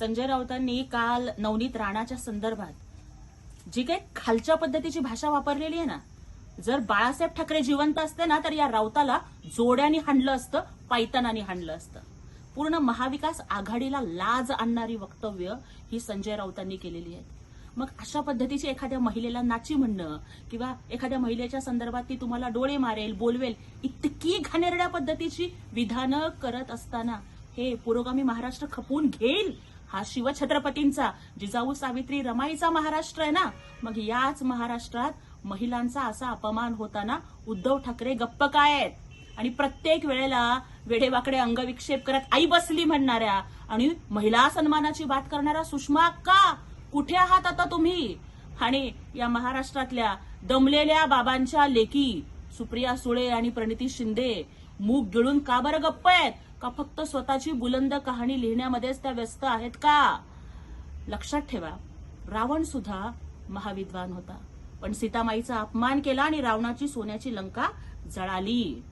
संजय राऊतांनी काल नवनीत राणाच्या संदर्भात जी काही खालच्या पद्धतीची भाषा वापरलेली आहे ना जर बाळासाहेब ठाकरे जिवंत असते ना तर या राऊताला जोड्याने हाणलं असतं पायतानाने हाणलं असतं. पूर्ण महाविकास आघाडीला लाज आणणारी वक्तव्य ही संजय राऊतांनी केलेली आहेत मग अशा पद्धतीची एखाद्या महिलेला नाची म्हणणं किंवा एखाद्या महिलेच्या संदर्भात ती तुम्हाला डोळे मारेल बोलवेल इतकी घाणेरड्या पद्धतीची विधानं करत असताना हे पुरोगामी महाराष्ट्र खपवून घेईल? हा शिवछत्रपतींचा जिजाऊ सावित्री रमाईचा महाराष्ट्र आहे ना? मग याच महाराष्ट्रात महिलांचा असा अपमान होताना उद्धव ठाकरे गप्प काय आहेत? आणि प्रत्येक वेळेला वेडेवाकडे अंगविक्षेप करत आई बसली म्हणणाऱ्या आणि महिला सन्मानाची बात करणाऱ्या सुषमा का कुठे आहात आता तुम्ही? आणि या महाराष्ट्रातल्या दमलेल्या बाबांच्या लेकी सुप्रिया सुळे आणि प्रणिती शिंदे मूग गिळून का बरं गप्प आहेत? का फक्त स्वतःची बुलंद कहाणी लिहिण्यामध्येच त्या व्यस्त आहेत का? लक्षात ठेवा रावण सुद्धा महाविद्वान होता. पण सीतामाईचा अपमान केला आणि रावणाची सोन्याची लंका जळाली.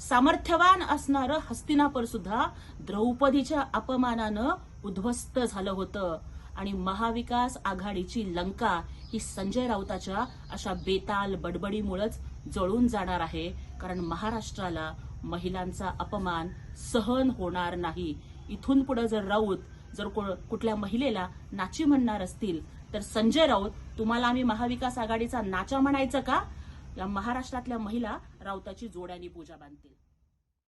सामर्थ्यवान असणारं हस्तिनापर सुद्धा द्रौपदीच्या अपमानानं उद्ध्वस्त झालं होतं. आणि महाविकास आघाडीची लंका ही संजय राऊताच्या अशा बेताल बडबडीमुळेच जळून जाणार आहे कारण महाराष्ट्राला महिलांचा अपमान सहन होणार नाही. इथून पुढे जर राऊत जर को- कुठल्या महिलेला नाची म्हणणार असतील तर संजय राऊत तुम्हाला आम्ही महाविकास आघाडीचा नाचा म्हणायचं का? या महाराष्ट्रातल्या महिला राऊताची जोड्यानी पूजा बांधतील.